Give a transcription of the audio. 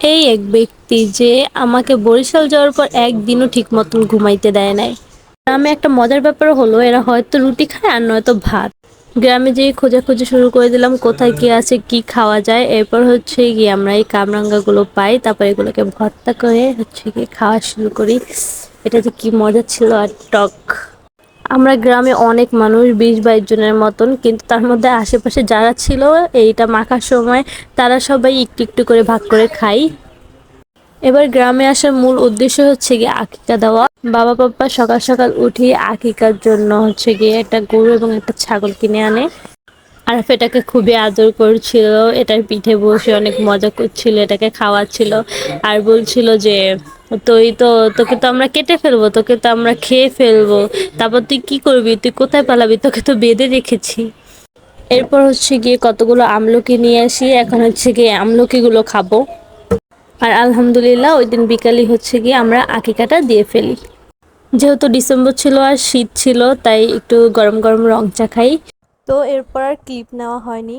এই এক ব্যক্তি যে আমাকে বরিশাল যাওয়ার পর একদিনও ঠিক মতন ঘুমাইতে দেয় নাই। গ্রামে একটা মজার ব্যাপার হলো, এরা হয়তো রুটি খায় আর নয়তো ভাত। গ্রামে যেয়ে খোঁজাখুঁজি শুরু করে দিলাম, কোথায় কি আছে, কি খাওয়া যায়। এরপর হচ্ছে গিয়ে আমরা এই কামরাঙ্গাগুলো পাই, তারপর এগুলোকে ভর্তা করে হচ্ছে গিয়ে খাওয়া শুরু করি। এটা যে কি মজা ছিল, আর টক। আমরা গ্রামে অনেক মানুষ বিশ বাইশ জনের মতন, কিন্তু তার মধ্যে আশেপাশে যারা ছিল এইটা মাখার সময় তারা সবাই একটু একটু করে ভাগ করে খাই এবার গ্রামে আসার মূল উদ্দেশ্য হচ্ছে গিয়ে আকিকা দেওয়া। বাবা, পাপ্পা সকাল সকাল উঠি আকিকার জন্য হচ্ছে গিয়ে একটা গরু এবং একটা ছাগল কিনে আনে। আরফ এটাকে খুবই আদর করছিল, এটার পিঠে বসে অনেক মজা করছিল, এটাকে খাওয়াচ্ছিল। আর বলছিল যে তুই তো, তোকে তো আমরা কেটে ফেলব, তোকে তো আমরা খেয়ে ফেলব। তারপর তুই কি করবি? তুই কোথায় পালাবি? তোকে তো বেঁধে রেখেছি। এরপর হচ্ছে গিয়ে কতগুলো আমলকি নিয়ে আসি। এখন হচ্ছে গিয়ে আমলকিগুলো খাব। আর আলহামদুলিল্লাহ, ওই দিন বিকালই হচ্ছে গিয়ে আমরা আকিকাটা দিয়ে ফেলি। যেহেতু ডিসেম্বর ছিল আর শীত ছিল, তাই একটু গরম গরম রং চা খাই। তো এরপর আর ক্লিপ নেওয়া হয়নি।